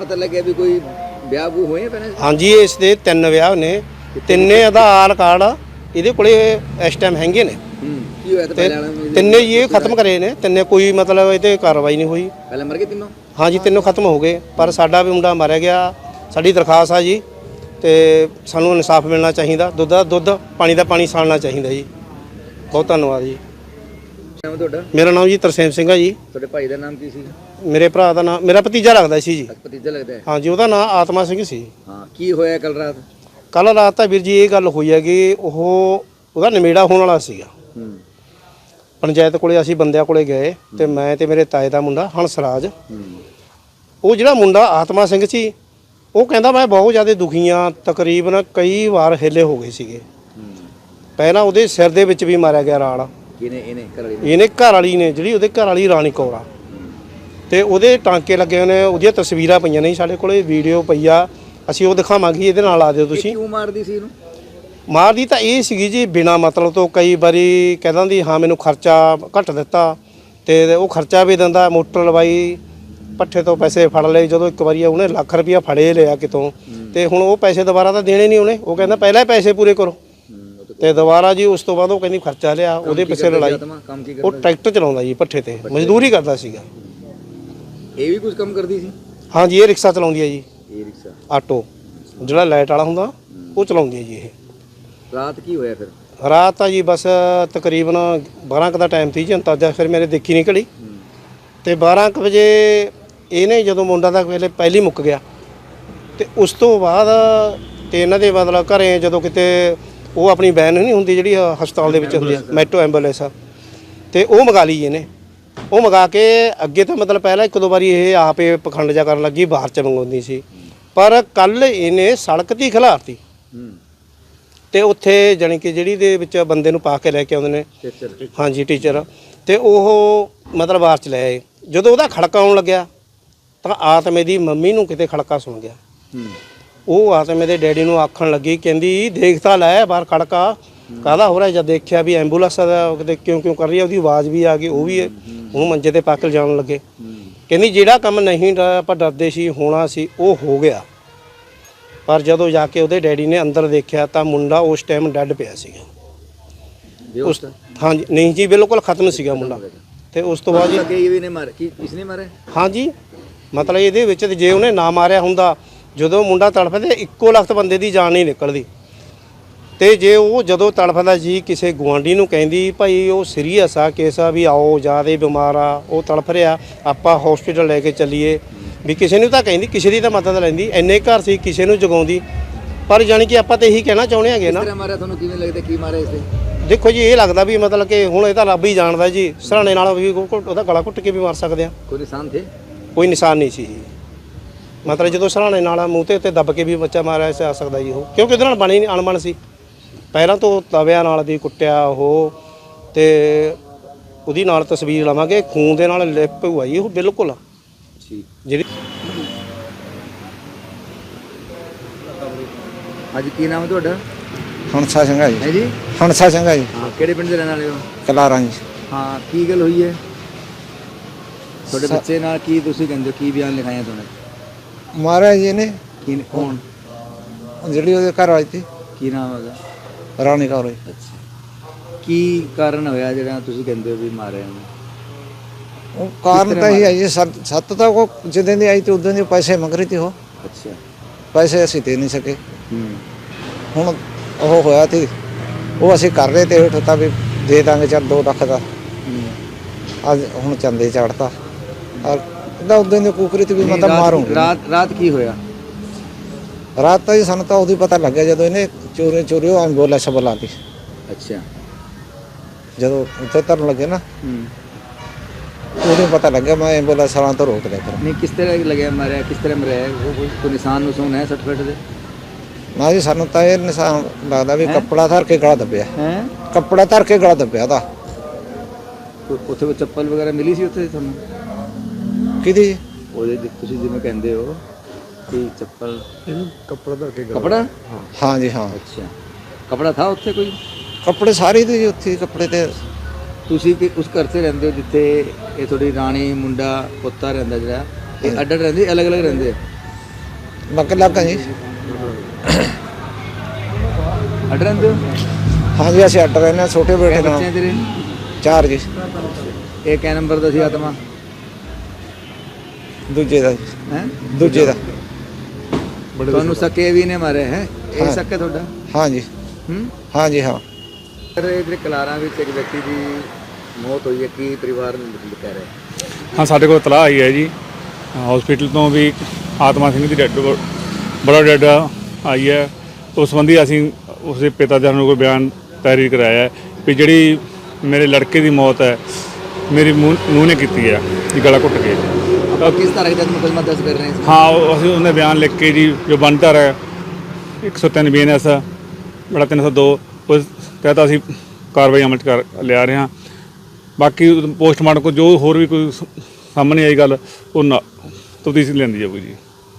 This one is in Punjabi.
ਪਤਾ ਲੱਗਿਆ ਵੀ ਕੋਈ ਵਿਆਹ ਵੂ ਹੋਏ ਆ ਪਹਿਲਾਂ ਹਾਂਜੀ ਇਸ ਦੇ ਤਿੰਨ ਵਿਆਹ ਨੇ। ਤਿੰਨੇ ਆਧਾਰ ਕਾਰਡ ਇਹਦੇ ਕੋਲੇ ਇਸ ਟਾਈਮ ਹੈਗੇ ਨੇ। ਹੂੰ ਕੀ ਹੋਇਆ ਤਾਂ ਤੇ ਪਹਿਲਾਂ ਵਾਲਾ ਨੂੰ? ਤਿੰਨੇ ਇਹ ਖਤਮ ਕਰੇ ਨੇ। ਤਿੰਨੇ ਕੋਈ ਮਤਲਬ ਇਹ ਤੇ ਕਾਰਵਾਈ ਨਹੀਂ ਹੋਈ। ਪਹਿਲਾਂ ਮਰ ਗਏ ਤਿੰਨੋਂ? ਹਾਂਜੀ ਤਿੰਨੋਂ ਖਤਮ ਹੋ ਗਏ। ਪਰ ਸਾਡਾ ਵੀ ਮੁੰਡਾ ਮਾਰਿਆ ਗਿਆ। ਸਾਡੀ ਦਰਖਾਸਤ ਆ ਜੀ। ਤੇ ਸਾਨੂੰ ਇਨਸਾਫ ਮਿਲਣਾ ਚਾਹੀਦਾ। ਦੁੱਧ ਦਾ ਦੁੱਧ ਪਾਣੀ ਦਾ ਪਾਣੀ ਸਾੜਨਾ ਚਾਹੀਦਾ ਜੀ। ਬਹੁਤ ਧੰਨਵਾਦ ਜੀ। ਨਾਮ ਤੁਹਾਡਾ? ਮੇਰਾ ਨਾਮ ਜੀ ਤਰਸੇਮ ਸਿੰਘ ਆ ਜੀ। ਤੁਹਾਡੇ ਭਾਈ ਦਾ ਨਾਮ ਕੀ ਸੀ? ਮੇਰੇ ਭਰਾ ਦਾ ਨਾਮ ਮੇਰਾ ਭਤੀਜਾ ਲੱਗਦਾ ਸੀ ਜੀ। ਭਤੀਜਾ ਲੱਗਦਾ ਹੈ। ਹਾਂਜੀ ਉਹਦਾ ਨਾਮ ਆਤਮਾ ਸਿੰਘ ਸੀ। ਹਾਂ ਕੀ ਹੋਇਆ ਕੱਲ ਰਾਤ? ਕੱਲ ਰਾਤ ਤਾਂ ਵੀਰ ਜੀ ਇਹ ਗੱਲ ਹੋਈ ਹੈ ਕਿ ਉਹ ਉਹਦਾ ਨਿਮੇੜਾ ਹੋਣ ਵਾਲਾ ਸੀਗਾ। ਹੂੰ। ਪੰਚਾਇਤ ਕੋਲੇ ਅਸੀਂ ਬੰਦਿਆਂ ਕੋਲੇ ਗਏ ਤੇ ਮੈਂ ਤੇ ਮੇਰੇ ਤਾਏ ਦਾ ਮੁੰਡਾ ਹੰਸਰਾਜ। ਉਹ ਜਿਹੜਾ ਮੁੰਡਾ ਆਤਮਾ ਸਿੰਘ ਸੀ ਉਹ ਕਹਿੰਦਾ ਮੈਂ ਬਹੁਤ ਜ਼ਿਆਦਾ ਦੁਖੀ ਹਾਂ ਤਕਰੀਬਨ ਕਈ ਵਾਰ ਹਿੱਲੇ ਹੋ ਗਏ ਸੀਗੇ। ਪਹਿਲਾਂ ਉਹਦੇ ਸਿਰ ਦੇ ਵਿੱਚ ਵੀ ਮਾਰਿਆ ਗਿਆ ਰਾੜ ਇਹਨੇ ਇਹਨੇ ਘਰ ਵਾਲੀ ਨੇ ਜਿਹੜੀ ਉਹਦੇ ਘਰ ਵਾਲੀ ਰਾਣੀ ਕੌਰ ਆ। ਤੇ ਉਹਦੇ ਟਾਂਕੇ ਲੱਗੇ ਹੋਏ ਨੇ ਉਹਦੀਆਂ ਤਸਵੀਰਾਂ ਪਈਆਂ ਨੇ ਸਾਡੇ ਕੋਲੇ ਵੀਡੀਓ ਪਈ ਆ ਅਸੀਂ ਉਹ ਦਿਖਾਵਾਂਗੇ ਇਹਦੇ ਨਾਲ ਆ ਦਿਓ ਤੁਸੀਂ। ਕਿਉਂ ਮਾਰਦੀ ਸੀ ਇਹਨੂੰ? ਮਾਰਦੀ ਤਾਂ ਇਹ ਸੀਗੀ ਜੀ ਬਿਨਾ ਮਤਲਬ ਤੋਂ ਕਈ ਵਾਰੀ ਕਹਿ ਦਿੰਦੀ ਹਾਂ ਮੈਨੂੰ ਖਰਚਾ ਘੱਟ ਦਿੱਤਾ। ਤੇ ਉਹ ਖਰਚਾ ਵੀ ਦਿੰਦਾ ਮੋਟਰ ਲਵਾਈ ਪੱਠੇ ਤੋਂ ਪੈਸੇ ਫੜ ਲਏ ਜਦੋਂ ਇੱਕ ਵਾਰੀ ਉਹਨੇ ਲੱਖ ਰੁਪਇਆ ਫੜੇ ਲਿਆ ਕਿਤੋਂ ਤੇ ਹੁਣ ਉਹ ਪੈਸੇ ਦੁਬਾਰਾ ਤਾਂ ਦੇਣੇ ਨਹੀਂ ਉਹਨੇ ਉਹ ਕਹਿੰਦਾ ਪਹਿਲਾਂ ਪੈਸੇ ਪੂਰੇ ਕਰੋ। ਤੇ ਦੁਬਾਰਾ ਜੀ ਉਸ ਤੋਂ ਬਾਅਦ ਉਹ ਕਹਿੰਦੀ ਖਰਚਾ ਲਿਆ। ਉਹਦੇ ਪਿੱਛੇ ਲੜਾਈ। ਉਹ ਟਰੈਕਟਰ ਚਲਾਉਂਦਾ ਜੀ ਪੱਠੇ ਤੇ। ਮਜ਼ਦੂਰੀ ਕਰਦਾ ਸੀਗਾ। ਇਹ ਵੀ ਕੁਝ ਕੰਮ ਕਰਦੀ ਸੀ? ਹਾਂਜੀ ਇਹ ਰਿਕਸ਼ਾ ਚਲਾਉਂਦੀ ਹੈ ਜੀ। ਇਹ ਰਿਕਸ਼ਾ? ਆਟੋ। ਜਿਹੜਾ ਲਾਈਟ ਵਾਲਾ ਹੁੰਦਾ ਉਹ ਚਲਾਉਂਦੀ ਹੈ ਜੀ ਇਹ। ਰਾਤ ਕੀ ਹੋਇਆ ਫਿਰ? ਰਾਤ ਤਾਂ ਜੀ ਬਸ ਤਕਰੀਬਨ 12 ਕੁ ਦਾ ਟਾਈਮ ਸੀ ਜੀ ਅੰਤਾਜਾ ਫਿਰ ਮੇਰੇ ਦੇਖੀ ਨਿਕਲੀ ਤੇ 12 ਕੁ ਵਜੇ ਇਹਨੇ ਜਦੋਂ ਮੁੰਡਾ ਦਾ ਵੇਲੇ ਪਹਿਲੀ ਮੁੱਕ ਗਿਆ ਤੇ ਉਸ ਤੋਂ ਬਾਅਦ ਤੇ ਇਹਨਾਂ ਦੇ ਮਤਲਬ ਘਰੇ ਜਦੋਂ ਕਿਤੇ ਉਹ ਆਪਣੀ ਵੈਨ ਨਹੀਂ ਹੁੰਦੀ ਜਿਹੜੀ ਹਸਪਤਾਲ ਦੇ ਵਿੱਚ ਹੁੰਦੀ ਹੈ ਮੈਟਰੋ ਐਂਬੂਲੈਂਸ ਤੇ ਉਹ ਮੰਗਾ ਲਈ ਇਹਨੇ। ਉਹ ਮੰਗਾ ਕੇ ਅੱਗੇ ਤਾਂ ਮਤਲਬ ਪਹਿਲਾਂ ਇੱਕ ਦੋ ਵਾਰੀ ਇਹ ਆਪੇ ਪਖੰਡ ਜਾ ਕਰਨ ਲੱਗੀ ਬਾਹਰ ਚ ਮੰਗਾਉਂਦੀ ਸੀ। ਪਰ ਕੱਲ ਇਹਨੇ ਸੜਕ ਦੀ ਖਿਲਾਰਤੀ। ਤੇ ਉੱਥੇ ਜਾਣੀ ਕਿ ਜਿਹੜੀ ਦੇ ਵਿੱਚ ਬੰਦੇ ਨੂੰ ਪਾ ਕੇ ਲੈ ਕੇ ਆਉਂਦੇ ਨੇ। ਹਾਂਜੀ ਟੀਚਰ ਤੇ ਉਹ ਮਤਲਬ ਬਾਹਰ ਚ ਲੈ ਆਏ। ਜਦੋਂ ਉਹਦਾ ਖੜਕਾ ਆਉਣ ਲੱਗਿਆ ਤਾਂ ਆਤਮੇ ਦੀ ਮੰਮੀ ਨੂੰ ਕਿਤੇ ਖੜਕਾ ਸੁਣ ਗਿਆ। ਉਹ ਆਤਮੇ ਦੇ ਡੈਡੀ ਨੂੰ ਆਖਣ ਲੱਗੀ ਕਹਿੰਦੀ ਦੇਖ ਤਾਂ ਲੈ ਬਾਹਰ ਖੜਕਾ। ਕਾਹਦਾ ਹੋ ਰਿਹਾ? ਜਦ ਦੇਖਿਆ ਵੀ ਐਂਬੂਲੈਂਸ ਦਾ ਕਿਉਂ ਕਿਉਂ ਕਰ ਰਹੀ ਹੈ ਉਹਦੀ ਆਵਾਜ਼ ਵੀ ਆ ਗਈ ਉਹ ਵੀ ਉਹ ਮੰਜੇ ਤੇ ਪਾਕਲ ਜਾਣ ਲੱਗੇ। ਕਹਿੰਦੀ ਜਿਹੜਾ ਕੰਮ ਨਹੀਂ ਆਪਾਂ ਡਰਦੇ ਸੀ ਹੋਣਾ ਸੀ ਉਹ ਹੋ ਗਿਆ। ਪਰ ਜਦੋਂ ਜਾ ਕੇ ਉਹਦੇ ਡੈਡੀ ਨੇ ਅੰਦਰ ਦੇਖਿਆ ਤਾਂ ਮੁੰਡਾ ਉਸ ਟਾਈਮ ਡੈੱਡ ਪਿਆ ਸੀਗਾ। ਉਸ ਹਾਂਜੀ ਨਹੀਂ ਜੀ ਬਿਲਕੁਲ ਖਤਮ ਸੀਗਾ ਮੁੰਡਾ। ਤੇ ਉਸ ਤੋਂ ਬਾਅਦ ਜੀ ਕਿ ਇਹ ਵੀ ਨੇ ਮਾਰੇ ਕੀ ਇਸਨੇ ਮਾਰੇ ਹਾਂਜੀ ਮਤਲਬ ਇਹਦੇ ਵਿੱਚ ਤੇ ਜੇ ਉਹਨੇ ਨਾ ਮਾਰਿਆ ਹੁੰਦਾ ਜਦੋਂ ਮੁੰਡਾ ਤੜਫਦਾ ਇੱਕੋ ਲਖਤ ਬੰਦੇ ਦੀ ਜਾਨ ਨਹੀਂ ਨਿਕਲਦੀ। ਤੇ ਜੇ ਉਹ ਜਦੋਂ ਤੜਫਦਾ ਜੀ ਕਿਸੇ ਗੁਆਂਢੀ ਨੂੰ ਕਹਿੰਦੀ ਭਾਈ ਉਹ ਸੀਰੀਅਸ ਆ ਕੇਸ ਆ ਵੀ ਆਓ ਜ਼ਿਆਦਾ ਬਿਮਾਰ ਆ ਉਹ ਤੜਫ ਰਿਹਾ ਆਪਾਂ ਹਸਪੀਟਲ ਲੈ ਕੇ ਚੱਲੀਏ। ਵੀ ਕਿਸੇ ਨੂੰ ਤਾਂ ਕਹਿੰਦੀ ਕਿਸੇ ਦੀ ਤਾਂ ਮਦਦ ਲੈਂਦੀ ਐਨੇ ਘਰ ਸੀ ਕਿਸੇ ਨੂੰ ਜਗਾਉਂਦੀ। ਪਰ ਜਾਣੀ ਕਿ ਆਪਾਂ ਤਾਂ ਇਹੀ ਕਹਿਣਾ ਚਾਹੁੰਦੇ ਹੈਗੇ ਨਾ। ਮਾਰਿਆ ਤੁਹਾਨੂੰ ਕਿਵੇਂ ਲੱਗਦਾ ਕੀ ਮਾਰਿਆ ਇਸੇ ਦੇਖੋ ਜੀ ਇਹ ਲੱਗਦਾ ਵੀ ਮਤਲਬ ਕਿ ਹੁਣ ਇਹ ਤਾਂ ਰੱਬ ਹੀ ਜਾਣਦਾ ਜੀ ਸਰਾਣੇ ਨਾਲ ਵੀ ਉਹਦਾ ਗਲਾ ਘੁੱਟ ਕੇ ਵੀ ਮਾਰ ਸਕਦੇ ਆ। ਕੋਈ ਨਿਸ਼ਾਨ ਥੇ ਕੋਈ ਨਿਸ਼ਾਨ ਨਹੀਂ ਸੀ ਮਤਲਬ ਜਦੋਂ ਸਰਾਣੇ ਨਾਲ ਮੂੰਹ ਤੇ ਉੱਤੇ ਦੱਬ ਕੇ ਵੀ ਬੱਚਾ ਮਾਰਿਆ ਜਾ ਸਕਦਾ ਜੀ ਉਹ। ਕਿਉਂਕਿ ਉਹਦੇ ਨਾਲ ਬਣੀ ਨਹੀਂ ਅਣਬਣ ਸੀ। ਪਹਿਲਾਂ ਤੋਂ ਤਵਿਆਂ ਨਾਲ ਦੀ ਕੁੱਟਿਆ ਉਹ ਤੇ ਉਹਦੀ ਨਾਲ ਤਸਵੀਰ ਲਵਾਂਗੇ ਖੂਨ ਦੇ ਨਾਲ ਲਿਪ ਹੋਈ ਉਹ ਬਿਲਕੁਲ। ਠੀਕ ਜਿਹੜੀ ਅੱਜ ਕੀ ਨਾਮ ਹੈ ਤੁਹਾਡਾ? ਹੰਸਾ ਸਿੰਘਾ ਜੀ। ਹੈ ਜੀ? ਹੰਸਾ ਸਿੰਘਾ ਜੀ। ਹਾਂ ਕਿਹੜੇ ਪਿੰਡ ਦੇ ਰਹਿਣ ਵਾਲੇ ਹੋ? ਕਲਾਰਾਂ ਜੀ ਹਾਂ ਕੀ ਗੱਲ ਹੋਈ ਹੈ? ਤੁਹਾਡੇ ਬੱਚੇ ਨਾਲ ਕੀ ਤੁਸੀਂ ਕਹਿੰਦੇ ਹੋ? ਕੀ ਬਿਆਨ ਲਿਖਾਇਆ ਤੁਹਾਨੂੰ? ਮਹਾਰਾਜ ਜੀ ਨੇ ਕੀ ਕੌਣ? ਜਿਹੜੀ ਉਹਦੇ ਘਰ ਵਾਲੀ ਸੀ। ਕੀ ਨਾਮ ਹੈਗਾ ਰਾਣੀ ਕੌਰ ਜੀ। ਅੱਛਾ। ਕੀ ਕਾਰਨ ਹੋਇਆ ਜਿਹੜਾ ਤੁਸੀਂ ਕਹਿੰਦੇ ਹੋ ਵੀ ਮਾਰਿਆ ਉਹਨੂੰ? ਉਹ ਕਾਰਨ ਤਾਂ ਇਹ ਹੈ ਜੀ ਸੱਤ ਸੱਤ ਤਾਂ ਉਹ ਜਿੱਦਾਂ ਦੀ ਆਈ ਤੇ ਉਦੋਂ ਦੇ ਪੈਸੇ ਮੰਗ ਰਹੀ ਤੀ ਉਹ। ਅੱਛਾ। ਪੈਸੇ ਅਸੀਂ ਦੇ ਨਹੀਂ ਸਕੇ। ਹੂੰ। ਹੁਣ ਉਹ ਹੋਇਆ ਤੇ ਉਹ ਅਸੀਂ ਕਰ ਰਹੇ ਤੇ ਉਹ ਤਾਂ ਵੀ ਦੇ ਦਾਂਗੇ ਚੱਲ 2 ਲੱਖ ਦਾ। ਅੱਜ ਹੁਣ ਚੰਦੇ ਚੜਤਾ। ਔਰ ਇਹਦਾ ਉਦੋਂ ਦੀ ਕੁਕਰੀ ਤੇ ਵੀ ਮੈਂ ਤਾਂ ਰਾਤ- ਮਾਰੂੰਗੀ। ਰਾਤ ਰਾਤ ਕੀ ਹੋਇਆ? ਰਾਤ ਤਾਂ ਜੀ ਸਾਨੂੰ ਤਾਂ ਉਦੋਂ ਹੀ ਪਤਾ ਲੱਗਿਆ ਜਦੋਂ ਇਹਨੇ ਚੋਰੀ ਚੋਰੀ ਉਹ ਐਂਬੂਲੈਂਸ ਬੁਲਾਤੀ ਅੱਛਾ। ਜਦੋਂ ਉੱਥੇ ਤਰਨ ਲੱਗੇ ਨਾ ਹੂੰ। ਹੀ ਪਤਾ ਲੱਗਿਆ ਮੈਂ ਐਂਬੂਲੈਂਸ ਵਾਲਾਂ ਤੋਂ ਰੋਕ ਲਿਆ। ਫਿਰ ਨਹੀਂ ਕਿਸ ਤਰ੍ਹਾਂ ਲੱਗਿਆ ਮਾਰਿਆ ਕਿਸ ਤਰ੍ਹਾਂ ਮਰਿਆ? ਉਹ ਕੋਈ ਕੋਈ ਨਿਸ਼ਾਨ ਨੁਸ਼ਾਨ ਹੈ ਸੱਟ ਫੇਟ ਦੇ? ਨਾ ਜੀ ਸਾਨੂੰ ਤਾਂ ਇਹ ਨਿਸ਼ਾਨ ਲੱਗਦਾ ਵੀ ਕੱਪੜਾ ਧਰ ਕੇ ਗਲਾ ਦੱਬਿਆ। ਹੈ? ਕੱਪੜਾ ਧਰ ਕੇ ਗਲਾ ਦੱਬਿਆ ਦਾ ਉੱਥੇ ਚੱਪਲ ਵਗੈਰਾ ਮਿਲੀ ਸੀ ਉੱਥੇ ਤੁਹਾਨੂੰ? ਕਿਹਦੀ? ਉਹਦੇ ਤੁਸੀਂ ਜਿਵੇਂ ਕਹਿੰਦੇ ਹੋ ਕਿ ਚੱਪਲ? ਕੱਪੜਾ ਧਰ ਕੇ ਕੱਪੜਾ? ਹਾਂ। ਜੀ ਹਾਂ। ਅੱਛਾ। ਕਪੜਾ ਥਾ ਉੱਥੇ ਕੋਈ? ਕੱਪੜੇ ਸਾਰੇ ਜੀ ਉੱਥੇ ਕੱਪੜੇ ਤੇ। ਤੁਸੀਂ ਕਿ ਉਸ ਘਰ 'ਚ ਰਹਿੰਦੇ ਹੋ ਜਿੱਥੇ ਇਹ ਤੁਹਾਡੀ ਰਾਣੀ ਮੁੰਡਾ ਪੁੱਤਾ ਰਹਿੰਦਾ ਜਿਹੜਾ ਇਹ ਅੱਡ ਅੱਡ ਰਹਿੰਦੇ ਅਲੱਗ ਅਲੱਗ ਰਹਿੰਦੇ ਆ? ਮੈਂ ਇਕੱਲਾ ਕਾਂ ਜੀ। ਅੱਡ ਰਹਿੰਦੇ ਹੋ? ਹਾਂਜੀ ਅਸੀਂ ਅੱਡ ਰਹਿੰਦੇ ਹਾਂ ਛੋਟੇ ਬੇਟੇ ਕਿੰਨੇ ਬੱਚੇ ਨਾਲ ਤੇਰੇ? ਚਾਰ ਜੀ। ਇਹ ਕਿਆ ਨੰਬਰ ਦਾ ਸੀ ਆਤਮਾ? ਦੂਜੇ ਦਾ ਜੀ, ਹੈ? ਦੂਜੇ ਦਾ। ਤੁਹਾਨੂੰ ਸਕੇ ਵੀ ਨੇ ਮਾਰੇ ਹੈ? ਇਹ। ਸਕੇ ਤੁਹਾਡਾ? ਹਾਂਜੀ। ਹੂੰ? ਹਾਂਜੀ ਹਾਂ। ਸਰ ਇਧਰ ਕਲਾਰਾਂ ਵਿੱਚ ਇੱਕ ਵਿਅਕਤੀ ਦੀ ਮੌਤ ਹੋਈ ਹੈ ਕੀ ਪਰਿਵਾਰ ਨੂੰ ਕਹਿ ਰਿਹਾ? ਹਾਂ ਸਾਡੇ ਕੋਲ ਤਲਾਹ ਆਈ ਹੈ ਜੀ। ਹਸਪੀਟਲ ਤੋਂ ਵੀ ਆਤਮਾ ਸਿੰਘ ਦੀ ਡੈਡ ਬੜਾ ਡੈਡ ਆਈ ਹੈ। ਉਸ ਸੰਬੰਧੀ ਅਸੀਂ ਉਸਦੇ ਪਿਤਾ ਜੀ ਨੂੰ ਕੋਈ ਬਿਆਨ ਤਹਿਰੀਰ ਕਰਾਇਆ ਹੈ ਵੀ ਜਿਹੜੀ ਮੇਰੇ ਲੜਕੇ ਦੀ ਮੌਤ ਹੈ ਮੇਰੀ ਨੂੰਹ ਨੇ ਕੀਤੀ ਹੈ ਜੀ ਗਲਾ ਘੁੱਟ ਕੇ। किस तरह का मुकदमा दर्ज कर रहे हैं ਹਾਂ ਉਹ- ਅਸੀਂ ਉਹਨੇ ਬਿਆਨ ਲਿਖ ਕੇ ਜੀ ਜੋ ਬਣਤਰ ਹੈ 103 ਬੀਐਨਐਸ ਬੜਾ 302 ਉਸ ਤਹਿਤ ਅਸੀਂ ਕਾਰਵਾਈ ਅਮਲ 'ਚ ਕਰ ਲਿਆ ਰਹੇ ਹਾਂ ਬਾਕੀ ਪੋਸਟਮਾਰਟਮ ਕੋ ਜੋ ਹੋਰ ਵੀ ਕੋਈ ਸ- ਸਾਹਮਣੇ ਆਈ ਗੱਲ ਉਹ ਨਾ ਤਫਤੀਸ਼ ਲੈਂਦੀ ਜਾਊਗੀ ਜੀ